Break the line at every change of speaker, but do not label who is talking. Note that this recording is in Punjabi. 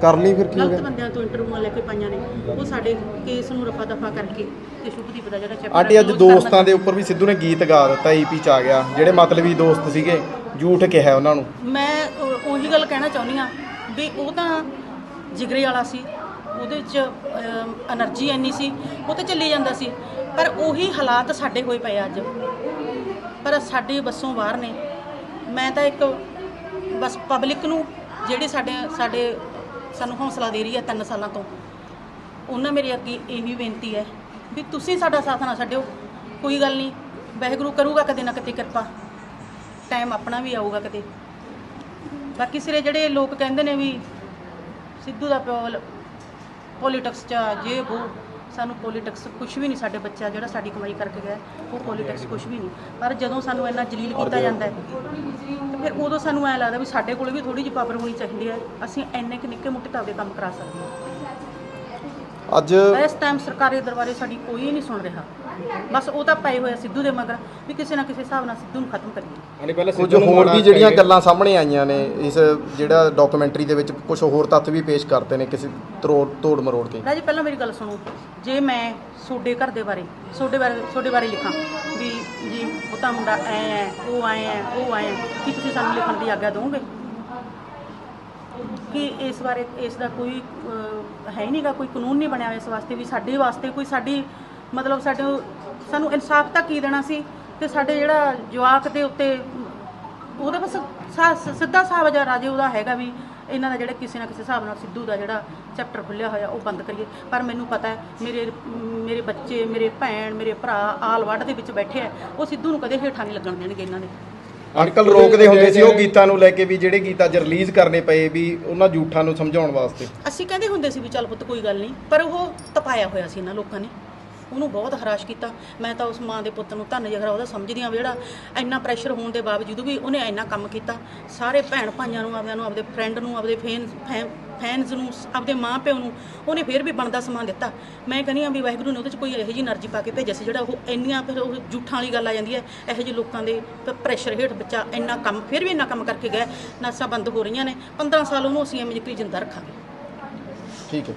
ਕਰ ਲਈ ਫਿਰ ਕੀ ਹੋ ਗਿਆ
ਬੰਦਿਆਂ ਤੋਂ ਇੰਟਰਵਿਊਆਂ ਲੈ ਕੇ ਪਾਈਆਂ ਨੇ। ਉਹ ਸਾਡੇ ਕੇਸ ਨੂੰ ਰਫਾ ਦਫਾ ਕਰਕੇ ਤੇ ਸ਼ੁਭਦੀਪ ਦਾ ਜਿਹੜਾ ਚੈਪਟਰ
ਆਂਟੀ ਅੱਜ ਦੋਸਤਾਂ ਦੇ ਉੱਪਰ ਵੀ ਸਿੱਧੂ ਨੇ ਗੀਤ ਗਾ ਦਿੱਤਾ ਈਪੀ ਚ ਆ ਗਿਆ। ਜਿਹੜੇ ਮਤਲਬੀ ਦੋਸਤ ਸੀਗੇ ਝੂਠ ਕਿਹਾ ਉਹਨਾਂ ਨੂੰ।
ਮੈਂ ਉਹੀ ਗੱਲ ਕਹਿਣਾ ਚਾਹੁੰਦੀ ਆ ਵੀ ਉਹ ਤਾਂ ਜਿਗਰੇ ਵਾਲਾ ਸੀ ਉਹਦੇ ਵਿੱਚ એનર્ਜੀ ਇੰਨੀ ਸੀ ਉਹ ਤਾਂ ਚੱਲੀ ਜਾਂਦਾ ਸੀ। ਪਰ ਉਹੀ ਹਾਲਾਤ ਸਾਡੇ ਹੋਏ ਪਏ ਅੱਜ। ਪਰ ਸਾਡੇ ਬੱਸੋਂ ਬਾਹਰ ਨੇ। ਮੈਂ ਤਾਂ ਇੱਕ ਬਸ ਪਬਲਿਕ ਨੂੰ ਜਿਹੜੇ ਸਾਡੇ ਸਾਡੇ ਸਾਨੂੰ ਹੌਸਲਾ ਦੇ ਰਹੀ ਹੈ ਤਿੰਨ ਸਾਲਾਂ ਤੋਂ, ਉਹਨਾਂ ਮੇਰੇ ਅੱਗੇ ਇਹ ਵੀ ਬੇਨਤੀ ਹੈ ਵੀ ਤੁਸੀਂ ਸਾਡਾ ਸਾਥ ਨਾ ਛੱਡਿਓ। ਕੋਈ ਗੱਲ ਨਹੀਂ, ਵਾਹਿਗੁਰੂ ਕਰੂਗਾ ਕਦੇ ਨਾ ਕਦੇ ਕਿਰਪਾ। ਟਾਈਮ ਆਪਣਾ ਵੀ ਆਊਗਾ ਕਦੇ। ਬਾਕੀ ਸਿਰੇ ਜਿਹੜੇ ਲੋਕ ਕਹਿੰਦੇ ਨੇ ਵੀ ਸਿੱਧੂ ਦਾ ਪਿਓ ਪੋਲਿਟਿਕਸ ਚ ਆ, ਜੇ ਉਹ ਸਾਨੂੰ ਪੋਲਿਟਿਕਸ ਕੁਝ ਵੀ ਨਹੀਂ ਸਾਡੇ ਬੱਚਾ ਜਿਹੜਾ ਸਾਡੀ ਕਮਾਈ ਕਰਕੇ ਗਿਆ ਉਹ ਪੋਲਿਟਿਕਸ ਕੁਝ ਵੀ ਨਹੀਂ। ਪਰ ਜਦੋਂ ਸਾਨੂੰ ਇੰਨਾ ਜਲੀਲ ਕੀਤਾ ਜਾਂਦਾ ਹੈ ਤੇ ਫਿਰ ਉਦੋਂ ਸਾਨੂੰ ਐ ਲੱਗਦਾ ਵੀ ਸਾਡੇ ਕੋਲ ਵੀ ਥੋੜੀ ਜਿਹੀ ਪਾਵਰ ਹੋਣੀ ਚਾਹੀਦੀ ਹੈ ਅਸੀਂ ਇੰਨੇ ਕਿ ਨਿੱਕੇ ਮੁੱਟੇ ਤਾਂ ਆਪਦੇ ਕੰਮ ਕਰਾ ਸਕਦੇ ਹਾਂ।
ਅੱਜ
ਇਸ ਟਾਈਮ ਸਰਕਾਰੀ ਦਰਬਾਰੇ ਸਾਡੀ ਕੋਈ ਨਹੀਂ ਸੁਣ ਰਿਹਾ। ਬਸ ਉਹ ਤਾਂ ਪਏ ਹੋਏ ਸਿੱਧੂ ਦੇ ਮਗਰ ਵੀ ਕਿਸੇ ਨਾ ਕਿਸੇ ਹਿਸਾਬ ਨਾਲ ਸਿੱਧੂ ਨੂੰ ਖਤਮ ਕਰੀਏ।
ਕੁਝ ਹੋਰ ਵੀ ਜਿਹੜੀਆਂ ਗੱਲਾਂ ਸਾਹਮਣੇ ਆਈਆਂ ਨੇ ਇਸ ਜਿਹੜਾ ਡਾਕੂਮੈਂਟਰੀ ਦੇ ਵਿੱਚ ਕੁਝ ਹੋਰ ਤੱਥ ਵੀ ਪੇਸ਼ ਕਰਤੇ ਨੇ ਕਿਸੇ ਤਰੋੜ ਤੋੜ ਮਰੋੜ ਕੇ।
ਰਾਜੀ ਪਹਿਲਾਂ ਮੇਰੀ ਗੱਲ ਸੁਣੋ। ਜੇ ਮੈਂ ਤੁਹਾਡੇ ਘਰ ਦੇ ਬਾਰੇ ਤੁਹਾਡੇ ਬਾਰੇ ਤੁਹਾਡੇ ਬਾਰੇ ਲਿਖਾਂ ਵੀ ਜੀ ਉਹ ਤਾਂ ਮੁੰਡਾ ਐ ਐ ਉਹ ਆਏ ਐ ਉਹ ਆਏ ਐ ਕੀ ਤੁਸੀਂ ਸਾਨੂੰ ਲਿਖਣ ਦੀ ਆਗਿਆ ਦਿਓਗੇ ਕਿ ਇਸ ਬਾਰੇ ਇਸ ਦਾ ਕੋਈ ਅਹ, ਹੈ ਹੀ ਨਹੀਂਗਾ ਕੋਈ ਕਾਨੂੰਨ ਨਹੀਂ ਬਣਿਆ ਹੋਇਆ ਇਸ ਵਾਸਤੇ ਵੀ ਸਾਡੇ ਵਾਸਤੇ ਕੋਈ ਸਾਡੀ ਮਤਲਬ ਸਾਡੇ ਸਾਨੂੰ ਇਨਸਾਫ ਤਾਂ ਕੀ ਦੇਣਾ ਸੀ? ਤੇ ਸਾਡੇ ਜਿਹੜਾ ਜਵਾਕ ਦੇ ਉੱਤੇ ਉਹਦਾ ਬਸ ਸਾ- ਸਿੱਧਾ ਹਿਸਾਬ ਜਾਂ ਰਾਜੇ ਉਹਦਾ ਹੈਗਾ ਵੀ ਇਹਨਾਂ ਦਾ ਜਿਹੜਾ ਕਿਸੇ ਨਾ ਕਿਸੇ ਹਿਸਾਬ ਨਾਲ ਸਿੱਧੂ ਦਾ ਜਿਹੜਾ ਚੈਪਟਰ ਖੁੱਲਿਆ ਹੋਇਆ ਉਹ ਬੰਦ ਕਰੀਏ। ਪਰ ਮੈਨੂੰ ਪਤਾ ਹੈ ਮੇਰੇ ਮੇਰੇ ਬੱਚੇ ਮੇਰੇ ਭੈਣ ਮੇਰੇ ਭਰਾ ਆਲ ਵੱਡ ਦੇ ਵਿੱਚ ਬੈਠੇ ਆ ਉਹ ਸਿੱਧੂ ਨੂੰ ਕਦੇ ਹੇਠਾਂ ਨਹੀਂ ਲੱਗਣ ਦੇਣਗੇ ਇਹਨਾਂ ਦੇ।
ਅੰਕਲ ਰੋਕਦੇ ਹੁੰਦੇ ਸੀ, ਉਹ ਗੀਤਾਂ ਨੂੰ ਲੈ ਕੇ ਵੀ ਜਿਹੜੇ ਗੀਤ ਅੱਜ ਰਿਲੀਜ਼ ਕਰਨੇ ਪਏ ਵੀ ਉਹਨਾਂ ਝੂਠਾਂ ਨੂੰ ਸਮਝਾਉਣ ਵਾਸਤੇ।
ਅਸੀਂ ਕਹਿੰਦੇ ਹੁੰਦੇ ਸੀ ਵੀ ਚੱਲ ਪੁੱਤ ਕੋਈ ਗੱਲ ਨਹੀਂ, ਪਰ ਉਹ ਤਪਾਇਆ ਹੋਇਆ ਸੀ ਇਹਨਾਂ ਲੋਕਾਂ ਨੇ। ਉਹਨੂੰ ਬਹੁਤ ਹਰਾਸ਼ ਕੀਤਾ। ਮੈਂ ਤਾਂ ਉਸ ਮਾਂ ਦੇ ਪੁੱਤ ਨੂੰ ਧੰਨ ਜਗਰਾ ਉਹਦਾ ਸਮਝਦੀ ਹਾਂ ਜਿਹੜਾ ਇੰਨਾ ਪ੍ਰੈਸ਼ਰ ਹੋਣ ਦੇ ਬਾਵਜੂਦ ਵੀ ਉਹਨੇ ਇੰਨਾ ਕੰਮ ਕੀਤਾ। ਸਾਰੇ ਭੈਣ ਭਾਈਆਂ ਨੂੰ, ਆਪਦਿਆਂ ਨੂੰ, ਆਪਦੇ ਫਰੈਂਡ ਨੂੰ, ਆਪਦੇ ਫੈਨ ਫੈਨਸ ਨੂੰ ਆਪਦੇ ਮਾਂ ਪਿਓ ਨੂੰ, ਉਹਨੇ ਫਿਰ ਵੀ ਬਣਦਾ ਸਮਾਨ ਦਿੱਤਾ। ਮੈਂ ਕਹਿੰਦੀ ਆ ਵੀ ਵਾਹਿਗੁਰੂ ਨੇ ਉਹਦੇ ਚ ਕੋਈ ਇਹੋ ਜਿਹੀ એનર્ਜੀ ਪਾ ਕੇ ਭੇਜਿਆ ਸੀ, ਜਿਹੜਾ ਉਹ ਇੰਨੀਆਂ ਫਿਰ ਉਹ ਜੂਠਾਂ ਵਾਲੀ ਗੱਲ ਆ ਜਾਂਦੀ ਹੈ, ਇਹੋ ਜਿਹੇ ਲੋਕਾਂ ਦੇ ਪ੍ਰੈਸ਼ਰ ਹੇਠ ਬੱਚਾ ਇੰਨਾ ਕੰਮ, ਫਿਰ ਵੀ ਇੰਨਾ ਕੰਮ ਕਰਕੇ ਗਿਆ, ਨਾਸਾ ਬੰਦ ਹੋ ਰਹੀਆਂ ਨੇ 15 ਸਾਲ ਉਹਨੂੰ ਅਸੀਂ ਐਵੇਂ ਜਿਕਰੀ ਜਿੰਦਾ ਰੱਖਾਂਗੇ।
ਠੀਕ ਹੈ।